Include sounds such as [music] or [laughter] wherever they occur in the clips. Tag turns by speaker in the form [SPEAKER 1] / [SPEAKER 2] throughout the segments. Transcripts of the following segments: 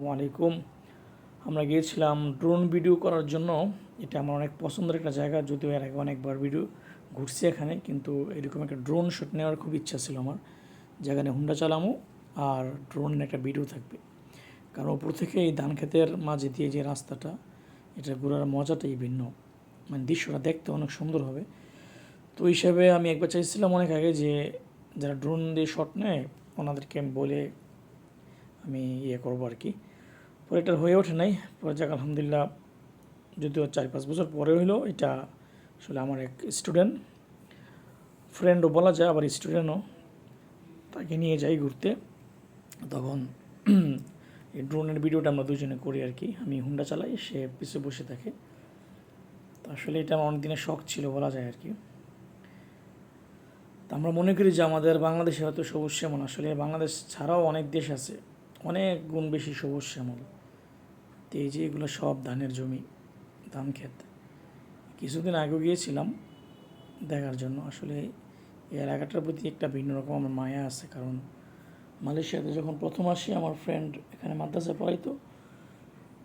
[SPEAKER 1] আসসালামু আলাইকুম। আমরা গিয়েছিলাম ড্রোন ভিডিও করার জন্য। এটা আমার অনেক পছন্দের একটা জায়গা, যদিও এর আগে অনেকবার ভিডিও ঘুরছি এখানে, কিন্তু এরকম একটা ড্রোন শ্যুট নেওয়ার খুব ইচ্ছা ছিল আমার। যেখানে হুন্ডা চালামো আর ড্রোনের একটা ভিডিও থাকবে। কারণ উপর থেকে এই ধান ক্ষেতের মাঝে দিয়ে যে রাস্তাটা, এটা ঘোরার মজাটাই ভিন্ন। মানে দৃশ্যটা দেখতে অনেক সুন্দর হবে। তো হিসাবে আমি একবার চাইছিলাম অনেক আগে যে, যারা ড্রোন দিয়ে শট নেয়, ওনাদেরকে আমি বলে আমি ইয়ে করব আর কি। পরে এটার হয়ে ওঠে নাই। পরে যাক, আলহামদুলিল্লাহ, যদিও চার পাঁচ বছর পরে হইল, এটা আসলে আমার এক স্টুডেন্ট ফ্রেন্ডও বলা যায়, আবার স্টুডেন্টও তাকে নিয়ে যাই ঘুরতে। তখন [clears throat] এই ড্রোনের ভিডিওটা আমরা দুজনে করি আর কি। আমি হুন্ডা চালাই, সে পিছে বসে থাকে। তো আসলে এটা আমার অনেক দিনের শখ ছিল বলা যায় আর কি। তা আমরা মনে করি যে আমাদের বাংলাদেশে হয়তো সবুজ সেমন, আসলে বাংলাদেশ ছাড়াও অনেক দেশ আছে। অনেক গুণ বেশি সবুজ শ্যামল। তো যে এগুলো সব ধানের জমি, ধান ক্ষেত। কিছুদিন আগেও গিয়েছিলাম দেখার জন্য। আসলে এই এলাকাটার প্রতি একটা ভিন্ন রকম আমার মায়া আছে, কারণ মালয়েশিয়াতে যখন প্রথম আসি, আমার ফ্রেন্ড এখানে মাদ্রাসায় পড়াইতো।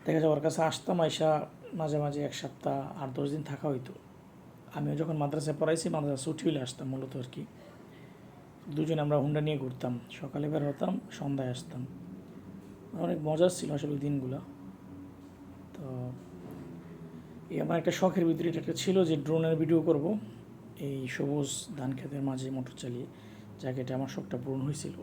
[SPEAKER 1] দেখা যায় ওর কাছে আসতাম, আইসা মাঝে মাঝে এক সপ্তাহ আট দশ দিন থাকা হইতো। আমিও যখন মাদ্রাসায় পড়াইছি, মাদ্রাসা ছুটি হলে আসতাম মূলত আর কি। দুজন আমরা হুন্ডা নিয়ে ঘুরতাম। সকালে বের হতাম, সন্ধ্যায় আসতাম। অনেক মজার ছিল আসলে দিনগুলো। তো এই আমার একটা শখের ভিতরে এটা একটা ছিল যে ড্রোনের ভিডিও করব। এই সবুজ ধান ক্ষেতের মাঝে মোটর চালিয়ে। জায়গাটা আমার শখটা পূরণ হয়েছিল।